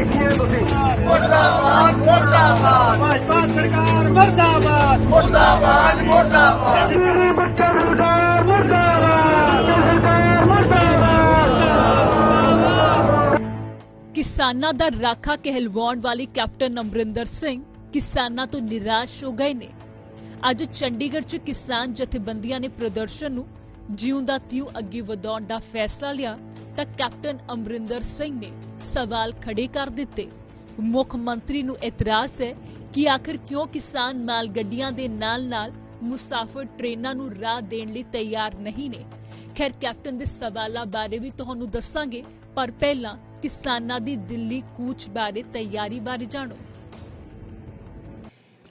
ਮੁਰਦਾਬਾਦ ਮੁਰਦਾਬਾਦ। ਭਾਜਪਾ ਸਰਕਾਰ ਮਰਦਾਬਾਦ। ਮੁਰਦਾਬਾਦ ਮੁਰਦਾਬਾਦ। ਬੱਚਾ ਸਰਕਾਰ ਮਰਦਾਬਾਦ। ਸਰਕਾਰ ਮਰਦਾਬਾਦ। ਕਿਸਾਨਾਂ ਦਾ ਰਾਖਾ ਕਹਿਲਵਾਉਣ ਵਾਲੇ ਕੈਪਟਨ ਅਮਰਿੰਦਰ ਸਿੰਘ ਕਿਸਾਨਾਂ ਤੋਂ ਨਿਰਾਸ਼ ਹੋ ਗਏ ਨੇ। ਅੱਜ ਚੰਡੀਗੜ੍ਹ 'ਚ ਕਿਸਾਨ ਜਥੇਬੰਦੀਆਂ ਨੇ ਪ੍ਰਦਰਸ਼ਨ ਨੂੰ ਜਿਉਂਦਾ ਤਿਉ ਅੱਗੇ ਵਧਾਉਣ ਦਾ ਫੈਸਲਾ ਲਿਆ। ਤਾਂ ਕੈਪਟਨ ਅਮਰਿੰਦਰ ਸਿੰਘ ਨੇ ਸਵਾਲ ਖੜੇ ਕਰ ਦਿੱਤੇ। ਮੁੱਖ ਮੰਤਰੀ ਨੂੰ ਇਤਰਾਜ਼ ਹੈ ਕਿ ਆਖਿਰ ਕਿਉਂ ਕਿਸਾਨ ਮਾਲ ਗੱਡੀਆਂ ਦੇ ਨਾਲ-ਨਾਲ ਮੁਸਾਫਰ ਟ੍ਰੇਨਾਂ ਨੂੰ ਰਾਹ ਦੇਣ ਲਈ ਤਿਆਰ ਨਹੀਂ ਨੇ? ਖੈਰ, ਕੈਪਟਨ ਦੇ ਸਵਾਲਾਂ ਬਾਰੇ ਵੀ ਤੁਹਾਨੂੰ ਦੱਸਾਂਗੇ, ਪਰ ਪਹਿਲਾਂ ਕਿਸਾਨਾਂ ਦੀ ਦਿੱਲੀ ਕੂਚ ਬਾਰੇ ਤਿਆਰੀ ਬਾਰੇ ਜਾਣੋ।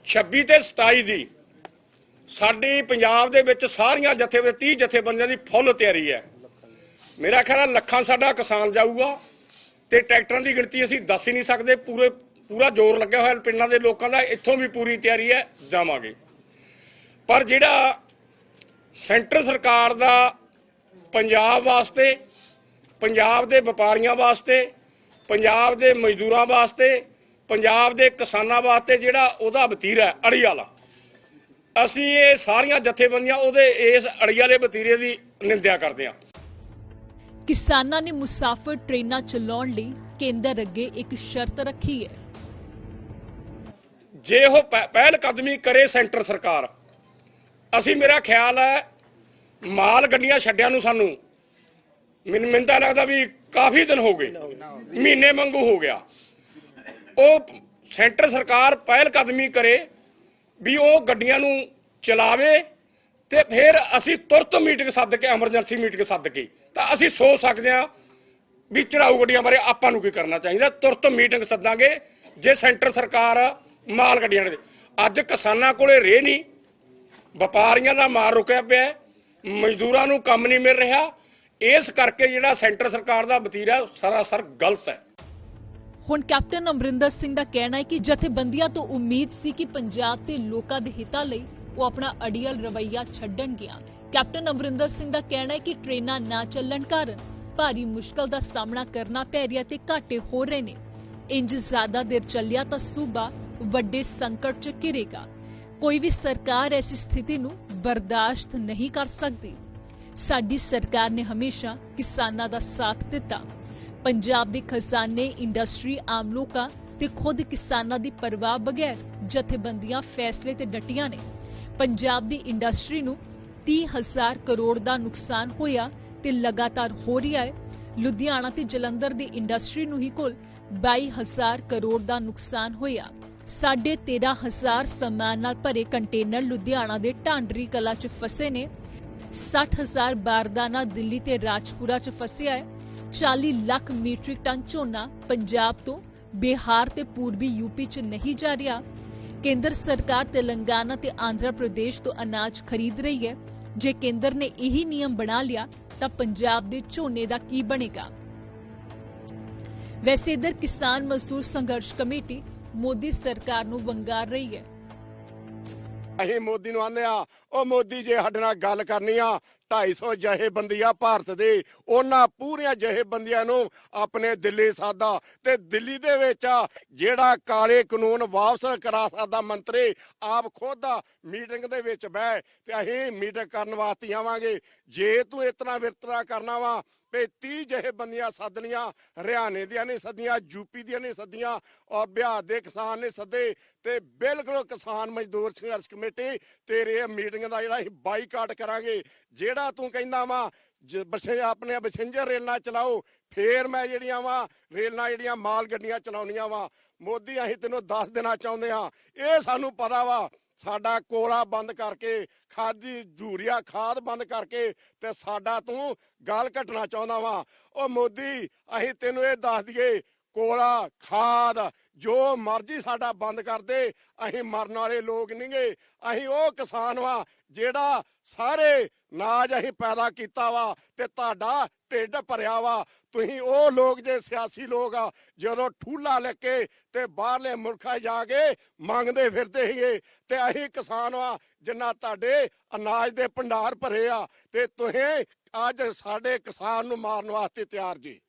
26 ਤੇ 27 ਦੀ ਸਾਡੀ ਪੰਜਾਬ ਦੇ ਵਿੱਚ ਸਾਰੀਆਂ ਜਥੇ 30 ਜਥੇਬੰਦੀਆਂ ਦੀ ਫੁੱਲ ਤਿਆਰੀ ਹੈ। ਮੇਰਾ ਖਿਆਲ ਹੈ ਲੱਖਾਂ ਸਾਡਾ ਕਿਸਾਨ ਜਾਊਗਾ ਤੇ ਟਰੈਕਟਰਾਂ ਦੀ ਗਿਣਤੀ ਅਸੀਂ ਦੱਸ ਹੀ ਨਹੀਂ ਸਕਦੇ। ਪੂਰੇ, ਪੂਰਾ ਜ਼ੋਰ ਲੱਗਿਆ ਹੋਇਆ ਪਿੰਡਾਂ ਦੇ ਲੋਕਾਂ ਦਾ। ਇੱਥੋਂ ਵੀ ਪੂਰੀ ਤਿਆਰੀ ਹੈ, ਜਾਵਾਂਗੇ। ਪਰ ਜਿਹੜਾ ਸੈਂਟਰ ਸਰਕਾਰ ਦਾ ਪੰਜਾਬ ਵਾਸਤੇ, ਪੰਜਾਬ ਦੇ ਵਪਾਰੀਆਂ ਵਾਸਤੇ, ਪੰਜਾਬ ਦੇ ਮਜ਼ਦੂਰਾਂ ਵਾਸਤੇ, ਪੰਜਾਬ ਦੇ ਕਿਸਾਨਾਂ ਵਾਸਤੇ ਜਿਹੜਾ ਉਹਦਾ ਵਤੀਰਾ ਅੜੀ ਵਾਲਾ ਅਸੀਂ ਇਹ ਸਾਰੀਆਂ ਜਥੇਬੰਦੀਆਂ ਉਹਦੇ ਇਸ ਅੜੀ ਵਾਲੇ ਵਤੀਰੇ ਦੀ ਨਿੰਦਿਆ ਕਰਦੇ ਹਾਂ। ਕਿਸਾਨਾਂ ਨੇ ਮੁਸਾਫਰ ਟ੍ਰੇਨਾਂ ਚਲਾਉਣ ਲਈ ਕੇਂਦਰ ਅੱਗੇ ਇੱਕ ਸ਼ਰਤ ਰੱਖੀ ਹੈ। ਜੇ ਉਹ ਪਹਿ- ਪਹਿਲ ਕਦਮੀ ਕਰੇ ਸੈਂਟਰ ਸਰਕਾਰ, ਅਸੀਂ ਮੇਰਾ ਖਿਆਲ ਹੈ ਮਾਲ ਗੱਡੀਆਂ ਛੱਡਿਆਂ ਨੂੰ ਸਾਨੂੰ, ਮੈਨੂੰ ਮੈਨੂੰ ਤਾਂ ਲੱਗਦਾ ਵੀ ਕਾਫੀ ਦਿਨ ਹੋ ਗਏ, ਮਹੀਨੇ ਵਾਂਗੂ ਹੋ ਗਿਆ। ਉਹ ਸੈਂਟਰ ਸਰਕਾਰ ਪਹਿਲ ਕਦਮੀ ਕਰੇ ਵੀ ਉਹ ਗੱਡੀਆਂ ਨੂੰ ਚਲਾਵੇ ਤੇ ਫਿਰ ਅਸੀਂ ਤੁਰਤ ਮੀਟਿੰਗ ਸੱਦ ਕੇ, ਐਮਰਜੈਂਸੀ ਮੀਟਿੰਗ ਸੱਦ ਕੇ, ਤਾਂ ਅਸੀਂ ਸੋਚ ਸਕਦੇ ਹਾਂ ਵੀ ਚੜਾਊ ਗੱਡੀਆਂ ਬਾਰੇ ਆਪਾਂ ਨੂੰ ਕੀ ਕਰਨਾ ਚਾਹੀਦਾ। ਤੁਰਤ ਮੀਟਿੰਗ ਸੱਦਾਂਗੇ ਜੇ ਸੈਂਟਰ ਸਰਕਾਰ ਮਾਲ ਗੱਡੀਆਂ ਦੇ। ਅੱਜ ਕਿਸਾਨਾਂ ਕੋਲੇ ਰੇ ਨਹੀਂ। ਵਪਾਰੀਆਂ ਦਾ ਮਾਰ ਰੁਕਿਆ ਪਿਆ ਮਜ਼ਦੂਰਾਂ ਨੂੰ ਕੰਮ ਨਹੀਂ ਮਿਲ ਰਿਹਾ। ਇਸ ਕਰਕੇ ਜਿਹੜਾ ਸੈਂਟਰ ਸਰਕਾਰ ਦਾ ਵਤੀਰਾ ਉਹ ਸਰਾਸਰ ਗਲਤ ਹੈ। ਹੁਣ ਕੈਪਟਨ ਅਮਰਿੰਦਰ ਸਿੰਘ ਦਾ ਕਹਿਣਾ ਹੈ ਕਿ ਜਥੇਬੰਦੀਆਂ ਤੋਂ ਉਮੀਦ ਸੀ ਕਿ ਪੰਜਾਬ ਦੇ ਲੋਕਾਂ ਦੇ ਹਿੱਤਾਂ ਲਈ ਉਹ ਆਪਣਾ ਅੜੀਅਲ ਰਵੱਈਆ ਛੱਡਣਗੀਆਂ ਕੈਪਟਨ ਅਮਰਿੰਦਰ ਸਿੰਘ ਦਾ ਕਹਿਣਾ ਹੈ ਕਿ ਟ੍ਰੇਨਾਂ ਨਾ ਚੱਲਣ ਕਾਰਨ ਭਾਰੀ ਮੁਸ਼ਕਲ ਦਾ ਸਾਹਮਣਾ ਕਰਨਾ ਪੈ ਰਿਹਾ ਤੇ ਘਾਟੇ ਹੋ ਰਹੇ ਨੇ। ਇੰਜ ਜ਼ਿਆਦਾ ਦੇਰ ਚੱਲਿਆ ਤਾਂ ਸੂਬਾ ਵੱਡੇ ਸੰਕਟ 'ਚ ਘਿਰੇਗਾ। ਕੋਈ ਵੀ ਸਰਕਾਰ ਐਸੀ ਸਥਿਤੀ ਨੂੰ ਬਰਦਾਸ਼ਤ ਨਹੀਂ ਕਰ ਸਕਦੀ। ਸਾਡੀ ਸਰਕਾਰ ਨੇ ਹਮੇਸ਼ਾ ਕਿਸਾਨਾਂ ਦਾ ਸਾਥ ਦਿੱਤਾ। ਪੰਜਾਬ ਦੇ ਖਜ਼ਾਨੇ, ਇੰਡਸਟਰੀ, ਆਮ ਲੋਕਾਂ ਤੇ ਖੁਦ ਕਿਸਾਨਾਂ ਦੀ ਪਰਵਾਹ ਬਗੈਰ ਜਥੇਬੰਦੀਆਂ ਫੈਸਲੇ ਤੇ ਡਟੀਆਂ ਨੇ। ਪੰਜਾਬ ਦੀ ਇੰਡਸਟਰੀ ਨੂੰ 30000 ਕਰੋੜ ਦਾ ਨੁਕਸਾਨ ਹੋਇਆ ਤੇ ਲਗਾਤਾਰ ਹੋ ਰਿਹਾ ਹੈ। ਲੁਧਿਆਣਾ ਤੇ ਜਲੰਧਰ ਦੀ ਇੰਡਸਟਰੀ ਨੂੰ ਹੀ ਕੁੱਲ 22000 ਕਰੋੜ ਦਾ ਨੁਕਸਾਨ ਹੋਇਆ। ਸਾਢੇ 13000 ਸਮਾਨ ਨਾਲ ਭਰੇ ਕੰਟੇਨਰ ਲੁਧਿਆਣਾ ਦੇ ਢਾਂਡਰੀ ਕਲਾ 'ਚ ਫਸੇ ਨੇ। 60000 ਬਾਰਦਾਨਾ ਦਿੱਲੀ ਤੇ ਰਾਜਪੁਰਾ 'ਚ ਫਸਿਆ ਹੈ। 40 ਲੱਖ ਮੀਟ੍ਰਿਕ ਟਨ ਝੋਨਾ ਪੰਜਾਬ ਤੋਂ ਬਿਹਾਰ ਤੇ ਪੂਰਬੀ ਯੂਪੀ 'ਚ ਨਹੀਂ ਜਾ ਰਿਹਾ। ਕੇਂਦਰ ਸਰਕਾਰ ਤੇਲੰਗਾਨਾ ਤੇ ਆਂਧਰਾ ਪ੍ਰਦੇਸ਼ ਤੋਂ ਅਨਾਜ ਖਰੀਦ ਰਹੀ ਹੈ। ਜੇ ਕੇਂਦਰ ਨੇ ਇਹੀ ਨਿਯਮ ਬਣਾ ਲਿਆ, ਤਾਂ ਪੰਜਾਬ ਦੇ ਝੋਨੇ ਦਾ ਕੀ ਬਣੇਗਾ? ਵੈਸੇ ਇਧਰ ਕਿਸਾਨ ਮਜ਼ਦੂਰ ਸੰਘਰਸ਼ ਕਮੇਟੀ ਮੋਦੀ ਸਰਕਾਰ ਨੂੰ ਵੰਗਾਰ ਰਹੀ ਹੈ। ਅਸੀਂ ਮੋਦੀ ਨੂੰ ਆਂਦੇ ਆ। ਉਹ ਮੋਦੀ ਜੇ ਸਾਡੇ ਨਾਲ ਗੱਲ ਕਰਨੀ ਆ 250 ਜਹੇਬੰਦੀ ਭਾਰਤ ਦੇ। ਉਹਨਾਂ ਪੂਰੀਆਂ ਜਹੇਬੰਦੀਆਂ ਨੂੰ ਆਪਣੇ ਦਿੱਲੀ ਸਾਦਾ ਤੇ ਦਿੱਲੀ ਦੇ ਵਿੱਚ ਜਿਹੜਾ ਕਾਲੇ ਕਾਨੂੰਨ ਵਾਪਸ ਕਰਾ ਸਕਦਾ ਮੰਤਰੀ, ਆਪ ਖੁਦ ਮੀਟਿੰਗ ਦੇ ਵਿੱਚ ਬਹਿ ਤੇ ਅਸੀਂ ਮੀਟਿੰਗ ਕਰਨ ਵਾਸਤੇ ਆਵਾਂਗੇ। ਜੇ ਤੂੰ ਇਤਨਾ ਵਿਰਤਰਾ ਕਰਨਾ ਵਾ ਤੇ 30 ਜਹੇਬੰਦੀਆਂ ਸੱਦਣੀਆਂ, ਹਰਿਆਣੇ ਦੀਆਂ ਨੇ ਸੱਦੀਆਂ, ਯੂਪੀ ਦੀਆਂ ਨੇ ਸੱਦੀਆਂ, ਔਰ ਬਿਹਾਰ ਦੇ ਕਿਸਾਨ ਨੇ ਸੱਦੇ, ਤੇ ਬਿਲਕੁਲ ਕਿਸਾਨ ਮਜ਼ਦੂਰ ਸੰਘਰਸ਼ ਕਮੇਟੀ, ਤੇਰੇ ਮੀਟਿੰਗ ਦਾ ਜਿਹੜਾ ਅਸੀਂ ਬਾਈਕਾਟ ਕਰਾਂਗੇ, ਜਿਹੜਾ ਤੂੰ ਕਹਿੰਦਾ ਵਾ ਬਸੇ ਆਪਣੇ ਬਸਿੰਜਰ ਰੇਲਾਂ ਚਲਾਓ, ਫੇਰ ਮੈਂ ਜਿਹੜੀਆਂ ਵਾ, ਰੇਲਾਂ ਜਿਹੜੀਆਂ ਮਾਲ ਗੱਡੀਆਂ ਚਲਾਉਣੀਆਂ ਵਾ, ਮੋਦੀ ਅਸੀਂ ਤੈਨੂੰ ਦੱਸ ਦੇਣਾ ਚਾਹੁੰਦੇ ਆ ਇਹ ਸਾਨੂੰ ਪਤਾ ਵਾ ਸਾਡਾ ਕੋਲਾ ਬੰਦ ਕਰਕੇ, ਖਾਦੀ ਯੂਰੀਆ ਖਾਦ ਬੰਦ ਕਰਕੇ ਤੇ ਸਾਡਾ ਤੂੰ ਗੱਲ ਘਟਣਾ ਚਾਹੁੰਦਾ ਵਾ। ਉਹ ਮੋਦੀ, ਅਸੀਂ ਤੈਨੂੰ ਇਹ ਦੱਸ ਦਈਏ ਕੋਲਾ, ਖਾਦ, ਜੋ ਮਰਜ਼ੀ ਸਾਡਾ ਬੰਦ ਕਰ ਦੇ, ਅਸੀਂ ਮਰਨ ਵਾਲੇ ਲੋਕ ਨਹੀਂਗੇ, ਅਸੀਂ ਉਹ ਕਿਸਾਨ ਵਾ ਜਿਹੜਾ ਸਾਰੇ ਨਾਜ ਅਸੀਂ ਪੈਦਾ ਕੀਤਾ ਵਾ ਤੇ ਤੁਹਾਡਾ ਢਿੱਡ ਭਰਿਆ ਵਾ। ਤੁਸੀਂ ਉਹ ਲੋਕ ਜੇ ਸਿਆਸੀ ਲੋਕ ਆ, ਜਦੋਂ ਠੂਲਾ ਲੈ ਕੇ ਤੇ ਬਾਹਰਲੇ ਮੁਲਕਾਂ ਜਾ ਕੇ ਮੰਗਦੇ ਫਿਰਦੇ ਸੀਗੇ ਤੇ ਅਸੀਂ ਕਿਸਾਨ ਆ ਜਿੰਨਾ ਤੁਹਾਡੇ ਅਨਾਜ ਦੇ ਭੰਡਾਰ ਭਰੇ ਆ ਤੇ ਤੁਸੀਂ ਅੱਜ ਸਾਡੇ ਕਿਸਾਨ ਨੂੰ ਮਾਰਨ ਵਾਸਤੇ ਤਿਆਰ ਜੀ।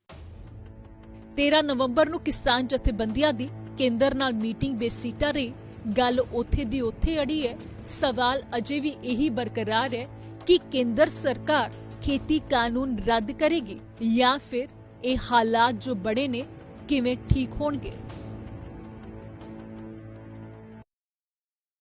13 ਨਵੰਬਰ ਨੂੰ ਕਿਸਾਨ ਜਥੇਬੰਦੀਆਂ ਦੀ ਕੇਂਦਰ ਨਾਲ ਮੀਟਿੰਗ ਬੇਸੀਟਾ ਰਹੀ। ਗੱਲ ਉੱਥੇ ਦੀ ਉੱਥੇ ਅੜੀ ਹੈ। ਸਵਾਲ ਅਜੇ ਵੀ ਇਹੀ ਬਰਕਰਾਰ ਹੈ ਕਿ ਕੇਂਦਰ ਸਰਕਾਰ ਖੇਤੀ ਕਾਨੂੰਨ ਰੱਦ ਕਰੇਗੀ ਜਾਂ ਫਿਰ ਇਹ ਹਾਲਾਤ ਜੋ ਬੜੇ ਨੇ ਕਿਵੇਂ ਠੀਕ ਹੋਣਗੇ।